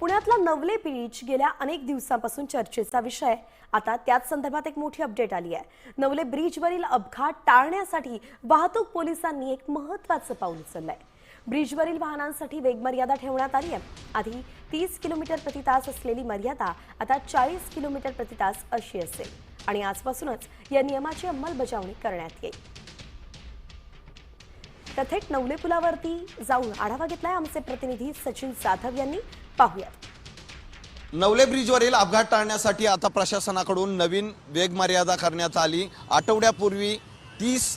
पुण्यातला नवले ब्रिज गेल्या अनेक दिवसांपासून चर्चेचा विषय आता त्याच संदर्भात एक मोठी अपडेट आली आहे. नवले ब्रिजवरील अपघात टाळण्यासाठी वाहतूक पोलिसांनी एक महत्वाचं पाऊल उचललंय. ब्रिजवरील वाहनांसाठी वेगमर्यादा ठेवण्यात आली आहे. आधी तीस किलोमीटर प्रति तास असलेली मर्यादा आता चाळीस किलोमीटर प्रति तास अशी असेल. आणि आजपासूनच या नियमाची अंमलबजावणी करण्यात येईल. तर थेट नवले पुलावरती जाऊन आढावा घेतलाय आमचे प्रतिनिधी सचिन जाधव यांनी. पाहूयात. नवले ब्रिजवरील अपघात टाळण्यासाठी आता प्रशासनाकडून नवीन वेगमर्यादा करण्यात आली. आठवड्यापूर्वी तीस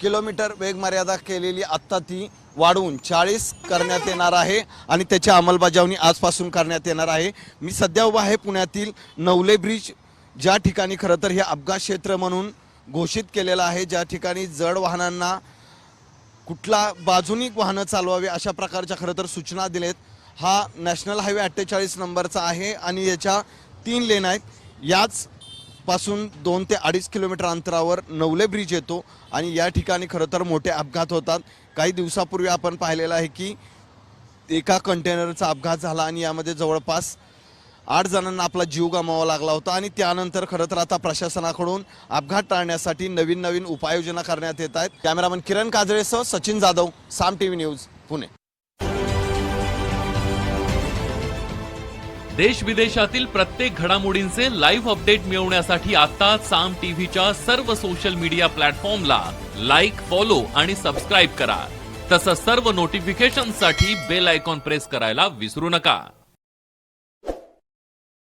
किलोमीटर वेगमर्यादा केलेली आत्ता ती वाढवून चाळीस करण्यात येणार आहे आणि त्याची अंमलबजावणी आजपासून करण्यात येणार आहे. मी सध्या उभा आहे पुण्यातील नवले ब्रिज ज्या ठिकाणी खरं तर हे अपघात क्षेत्र म्हणून घोषित केलेलं आहे. ज्या ठिकाणी जड वाहनांना कुठला बाजूनी वाहनं चालवावी अशा प्रकारच्या खरं तर सूचना दिलेत. हा नॅशनल हायवे अठ्ठेचाळीस नंबरचा आहे आणि याच्या तीन लेन आहेत. याच पासून दोन ते अडीच किलोमीटर अंतरावर नवले ब्रिज येतो आणि या ठिकाणी खरं तर मोठे अपघात होतात. काही दिवसापूर्वी आपण पाहिलेलं आहे की एका कंटेनरचा अपघात झाला आणि यामध्ये जवळपास आठ जणांना आपला जीव गमावा लागला होता आणि त्यानंतर खरं तर आता प्रशासनाकडून अपघात टाळण्यासाठी नवीन नवीन उपाययोजना करण्यात येत आहेत. कॅमेरामन किरण काजळेसह सचिन जाधव साम टीव्ही न्यूज पुणे. देश विदेशातील प्रत्येक घडामोडींचे लाईव्ह अपडेट मिळवण्यासाठी आता साम टीव्हीच्या सर्व सोशल मीडिया प्लॅटफॉर्मला लाईक फॉलो आणि सबस्क्राईब करा. तसंच सर्व नोटिफिकेशनसाठी बेल आयकॉन प्रेस करायला विसरू नका.